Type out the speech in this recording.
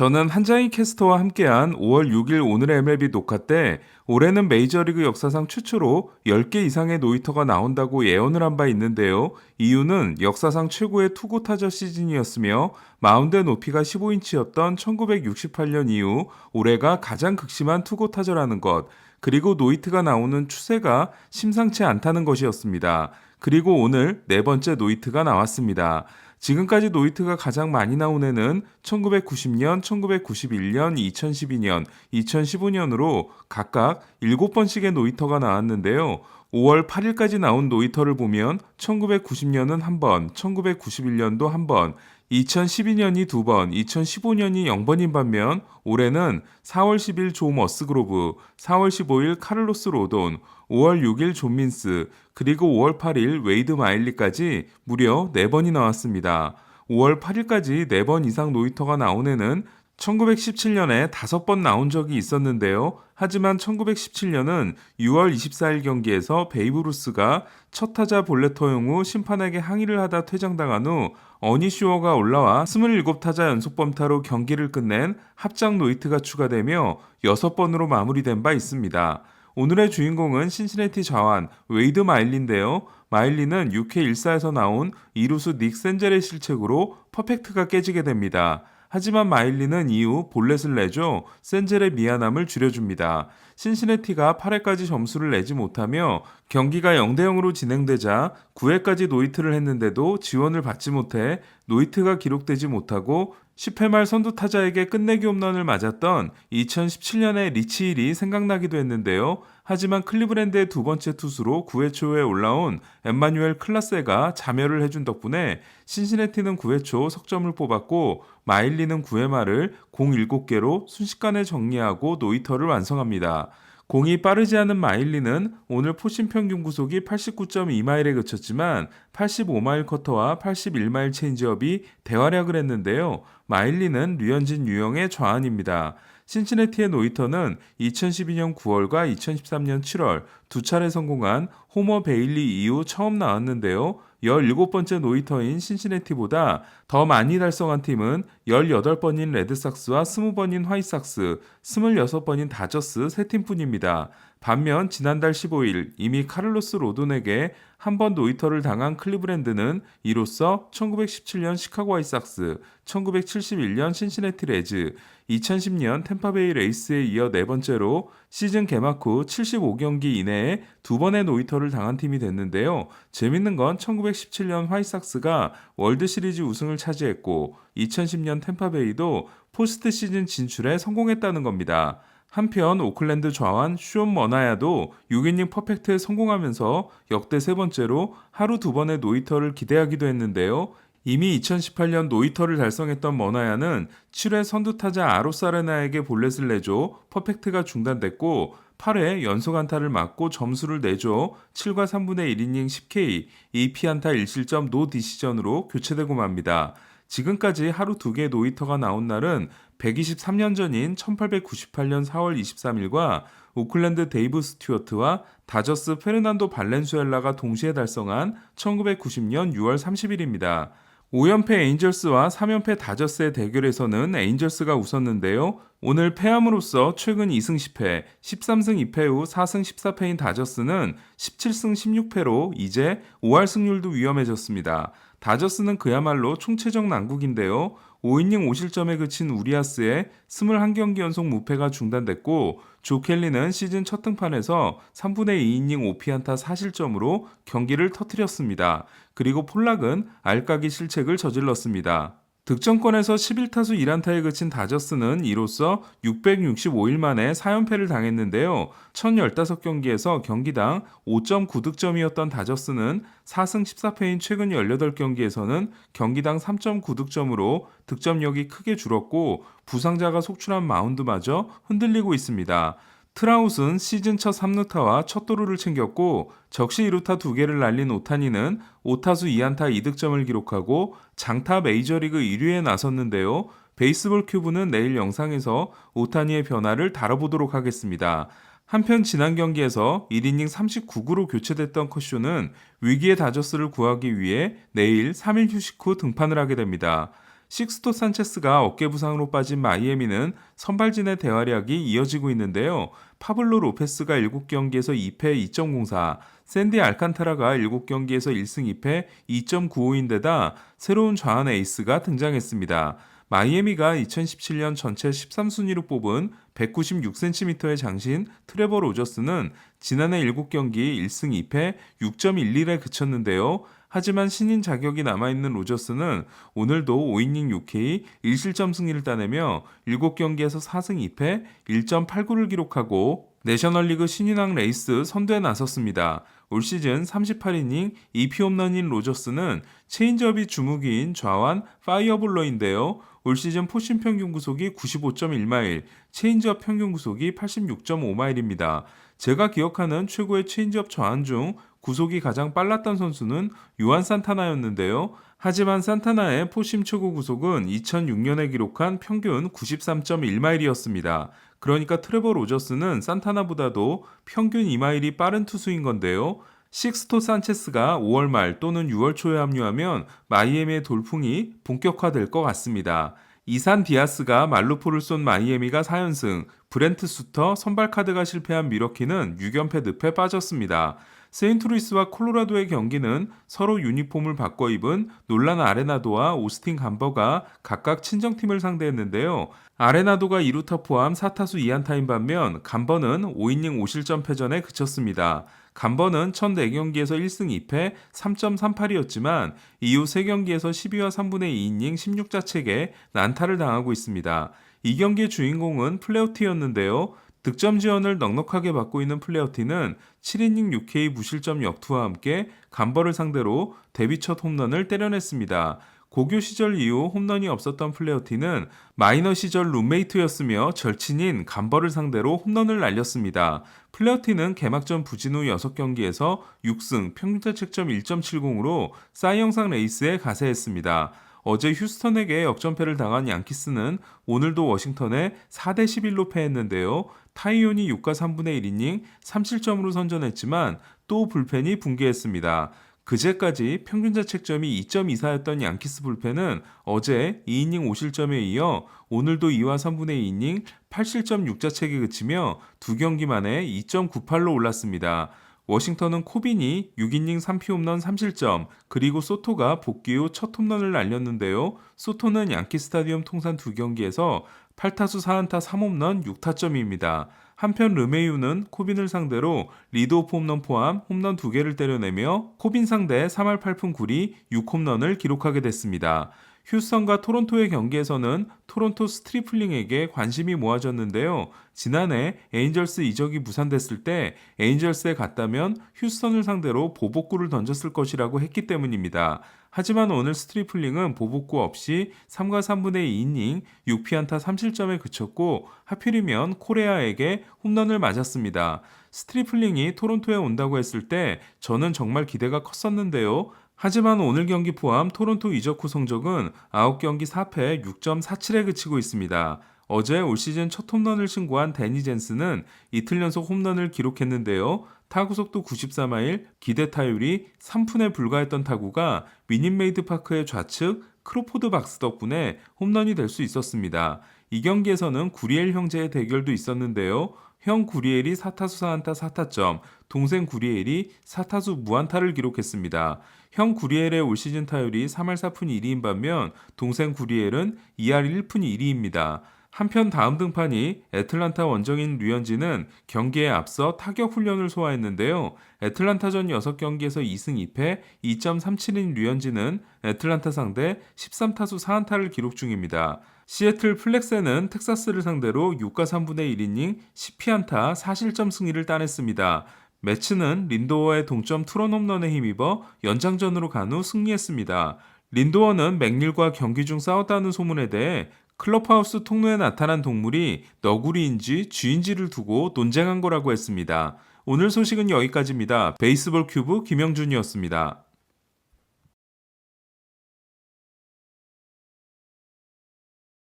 저는 한장희 캐스터와 함께한 5월 6일 오늘의 MLB 녹화 때 올해는 메이저리그 역사상 최초로 10개 이상의 노이터가 나온다고 예언을 한 바 있는데요. 이유는 역사상 최고의 투구 타자 시즌이었으며 마운드의 높이가 15인치였던 1968년 이후 올해가 가장 극심한 투구 타자라는 것, 그리고 노이트가 나오는 추세가 심상치 않다는 것이었습니다. 그리고 오늘 네 번째 노이트가 나왔습니다. 지금까지 노이트가 가장 많이 나온 해는 1990년, 1991년, 2012년, 2015년으로 각각 7번씩의 노이터가 나왔는데요. 5월 8일까지 나온 노이터를 보면 1990년은 한 번, 1991년도 한 번, 2012년이 두 번, 2015년이 0번인 반면 올해는 4월 10일 조 머스그로브, 4월 15일 카를로스 로돈, 5월 6일 존 민스, 그리고 5월 8일 웨이드 마일리까지 무려 4번이 나왔습니다. 5월 8일까지 4번 이상 노이터가 나온 해는 1917년에 5번 나온 적이 있었는데요. 하지만 1917년은 6월 24일 경기에서 베이브 루스가 첫 타자 볼레 터용 후 심판에게 항의를 하다 퇴장당한 후 어니 슈어가 올라와 27타자 연속 범타로 경기를 끝낸 합작 노이트가 추가되며 6번으로 마무리된 바 있습니다. 오늘의 주인공은 신시내티 좌완 웨이드 마일리인데요. 마일리는 6회 1사에서 나온 이루수 닉 센젤의 실책으로 퍼펙트가 깨지게 됩니다. 하지만 마일리는 이후 볼넷을 내줘 센젤의 미안함을 줄여줍니다. 신시내티가 8회까지 점수를 내지 못하며 경기가 0대 0으로 진행되자 9회까지 노이트를 했는데도 지원을 받지 못해 노이트가 기록되지 못하고 10회 말 선두 타자에게 끝내기 홈런을 맞았던 2017년의 리치일이 생각나기도 했는데요. 하지만 클리브랜드의 두 번째 투수로 9회 초에 올라온 엠마뉴엘 클라세가 자멸을 해준 덕분에 신시내티는 9회 초 석점을 뽑았고 마일리는 9회 말을 공 7개로 순식간에 정리하고 노이터를 완성합니다. 공이 빠르지 않은 마일리는 오늘 포신 평균 구속이 89.2마일에 그쳤지만 85마일 커터와 81마일 체인지업이 대활약을 했는데요. 마일리는 류현진 유영의 좌완입니다. 신치네티의 노이터는 2012년 9월과 2013년 7월 두 차례 성공한 호머 베일리 이후 처음 나왔는데요. 17번째 노이터인 신시내티보다 더 많이 달성한 팀은 18번인 레드삭스와 20번인 화이삭스, 26번인 다저스 3팀뿐입니다. 반면 지난달 15일 이미 카를로스 로돈에게 한 번 노이터를 당한 클리브랜드는 이로써 1917년 시카고 화이삭스, 1971년 신시내티 레즈, 2010년 템파베이 레이스에 이어 네 번째로 시즌 개막 후 75경기 이내에 두 번의 노이터를 당한 팀이 됐는데요. 재밌는 건 1917년 화이삭스가 월드 시리즈 우승을 차지했고 2010년 템파베이도 포스트 시즌 진출에 성공했다는 겁니다. 한편 오클랜드 좌완 슈온 머나야도 6이닝 퍼펙트에 성공하면서 역대 세 번째로 하루 두 번의 노이터를 기대하기도 했는데요. 이미 2018년 노이터를 달성했던 머나야는 7회 선두타자 아로사레나에게 볼넷을 내줘 퍼펙트가 중단됐고 8회 연속 안타를 맞고 점수를 내줘 7과 3분의 1이닝 10K, 2피안타 1실점 노 디시전으로 교체되고 맙니다. 지금까지 하루 두 개의 노이터가 나온 날은 123년 전인 1898년 4월 23일과 오클랜드 데이브 스튜어트와 다저스 페르난도 발렌수엘라가 동시에 달성한 1990년 6월 30일입니다. 5연패 에인절스와 3연패 다저스의 대결에서는 에인절스가 웃었는데요. 오늘 패함으로써 최근 2승 10패, 13승 2패 후 4승 14패인 다저스는 17승 16패로 이제 5할 승률도 위험해졌습니다. 다저스는 그야말로 총체적 난국인데요. 5이닝 5실점에 그친 우리아스의 21경기 연속 무패가 중단됐고 조 켈리는 시즌 첫 등판에서 3분의 2이닝 5피안타 4실점으로 경기를 터뜨렸습니다. 그리고 폴락은 알까기 실책을 저질렀습니다. 득점권에서 11타수 1안타에 그친 다저스는 이로써 665일 만에 4연패를 당했는데요. 1015경기에서 경기당 5.9득점이었던 다저스는 4승 14패인 최근 18경기에서는 경기당 3.9득점으로 득점력이 크게 줄었고 부상자가 속출한 마운드마저 흔들리고 있습니다. 트라웃은 시즌 첫 3루타와 첫 도루를 챙겼고 적시 2루타 2개를 날린 오타니는 5타수 2안타 2득점을 기록하고 장타 메이저리그 1위에 나섰는데요. 베이스볼 큐브는 내일 영상에서 오타니의 변화를 다뤄보도록 하겠습니다. 한편 지난 경기에서 1이닝 39구로 교체됐던 커쇼는 위기의 다저스를 구하기 위해 내일 3일 휴식 후 등판을 하게 됩니다. 식스토 산체스가 어깨 부상으로 빠진 마이애미는 선발진의 대활약이 이어지고 있는데요. 파블로 로페스가 7경기에서 2패 2.04, 샌디 알칸타라가 7경기에서 1승 2패 2.95인데다 새로운 좌완 에이스가 등장했습니다. 마이애미가 2017년 전체 13순위로 뽑은 196cm의 장신 트레버 로저스는 지난해 7경기 1승 2패 6.11에 그쳤는데요. 하지만 신인 자격이 남아있는 로저스는 오늘도 5이닝 6K 1실점 승리를 따내며 7경기에서 4승 2패 1.89를 기록하고 내셔널리그 신인왕 레이스 선두에 나섰습니다. 올 시즌 38이닝 2피 홈런인 로저스는 체인지업이 주무기인 좌완 파이어볼러인데요. 올 시즌 포신 평균 구속이 95.1마일, 체인지업 평균 구속이 86.5마일입니다. 제가 기억하는 최고의 체인지업 좌완 중 구속이 가장 빨랐던 선수는 요한 산타나였는데요. 하지만 산타나의 포심 최고 구속은 2006년에 기록한 평균 93.1마일이었습니다. 그러니까 트레버 로저스는 산타나보다도 평균 2마일이 빠른 투수인 건데요. 식스토 산체스가 5월 말 또는 6월 초에 합류하면 마이애미의 돌풍이 본격화될 것 같습니다. 이산 디아스가 말루포를 쏜 마이애미가 4연승, 브렌트 수터 선발 카드가 실패한 미러키는 6연패 늪에 빠졌습니다. 세인트루이스와 콜로라도의 경기는 서로 유니폼을 바꿔 입은 놀란 아레나도와 오스틴 감버가 각각 친정팀을 상대했는데요. 아레나도가 2루타 포함 4타수 2안타인 반면 감버는 5이닝 5실점 패전에 그쳤습니다. 감버는 첫 4경기에서 1승 2패 3.38이었지만 이후 3경기에서 12와 3분의 2이닝 16자책에 난타를 당하고 있습니다. 이 경기의 주인공은 플레오티였는데요. 득점 지원을 넉넉하게 받고 있는 플레어티는 7이닝 6K 무실점 역투와 함께 감버를 상대로 데뷔 첫 홈런을 때려냈습니다. 고교 시절 이후 홈런이 없었던 플레어티는 마이너 시절 룸메이트였으며 절친인 감버를 상대로 홈런을 날렸습니다. 플레어티는 개막전 부진 후 6경기에서 6승, 평균 자책점 1.70으로 사이영상 레이스에 가세했습니다. 어제 휴스턴에게 역전패를 당한 양키스는 오늘도 워싱턴에 4대 11로 패했는데요. 타이온이 6과 3분의 1이닝 3실점으로 선전했지만 또 불펜이 붕괴했습니다. 그제까지 평균 자책점이 2.24였던 양키스 불펜은 어제 2이닝 5실점에 이어 오늘도 2와 3분의 2이닝 8실점 6자책에 그치며 두 경기 만에 2.98로 올랐습니다. 워싱턴은 코빈이 6이닝 3피 홈런 3실점, 그리고 소토가 복귀 후 첫 홈런을 날렸는데요. 소토는 양키 스타디움 통산 두 경기에서 8타수 4안타 3홈런 6타점입니다. 한편 르메이유는 코빈을 상대로 리드오프 홈런 포함 홈런 2개를 때려내며 코빈 상대 3할 8푼 9리 6홈런을 기록하게 됐습니다. 휴스턴과 토론토의 경기에서는 토론토 스트리플링에게 관심이 모아졌는데요. 지난해 에인절스 이적이 무산됐을 때 에인절스에 갔다면 휴스턴을 상대로 보복구를 던졌을 것이라고 했기 때문입니다. 하지만 오늘 스트리플링은 보복구 없이 3과 3분의 2이닝 6피안타 3실점에 그쳤고 하필이면 코레아에게 홈런을 맞았습니다. 스트리플링이 토론토에 온다고 했을 때 저는 정말 기대가 컸었는데요. 하지만 오늘 경기 포함 토론토 이적 후 성적은 9경기 4패 6.47에 그치고 있습니다. 어제 올 시즌 첫 홈런을 신고한 데니 젠스는 이틀 연속 홈런을 기록했는데요. 타구 속도 94마일, 기대 타율이 3푼에 불과했던 타구가 미닛메이드 파크의 좌측 크로포드 박스 덕분에 홈런이 될 수 있었습니다. 이 경기에서는 구리엘 형제의 대결도 있었는데요. 형 구리엘이 4타수 4안타 4타점, 동생 구리엘이 4타수 무안타를 기록했습니다. 형 구리엘의 올 시즌 타율이 3할 4푼 1리인 반면 동생 구리엘은 2할 1푼 1리입니다. 한편 다음 등판이 애틀란타 원정인 류현진은 경기에 앞서 타격 훈련을 소화했는데요. 애틀란타전 6경기에서 2승 2패 2.37인 류현진은 애틀란타 상대 13타수 4안타를 기록 중입니다. 시애틀 플렉스는 텍사스를 상대로 6과 3분의 1이닝 10피안타 4실점 승리를 따냈습니다. 매치는 린도어의 동점 투런 홈런에 힘입어 연장전으로 간 후 승리했습니다. 린도어는 맥닐과 경기 중 싸웠다는 소문에 대해 클럽하우스 통로에 나타난 동물이 너구리인지 쥐인지를 두고 논쟁한 거라고 했습니다. 오늘 소식은 여기까지입니다. 베이스볼 큐브 김영준이었습니다.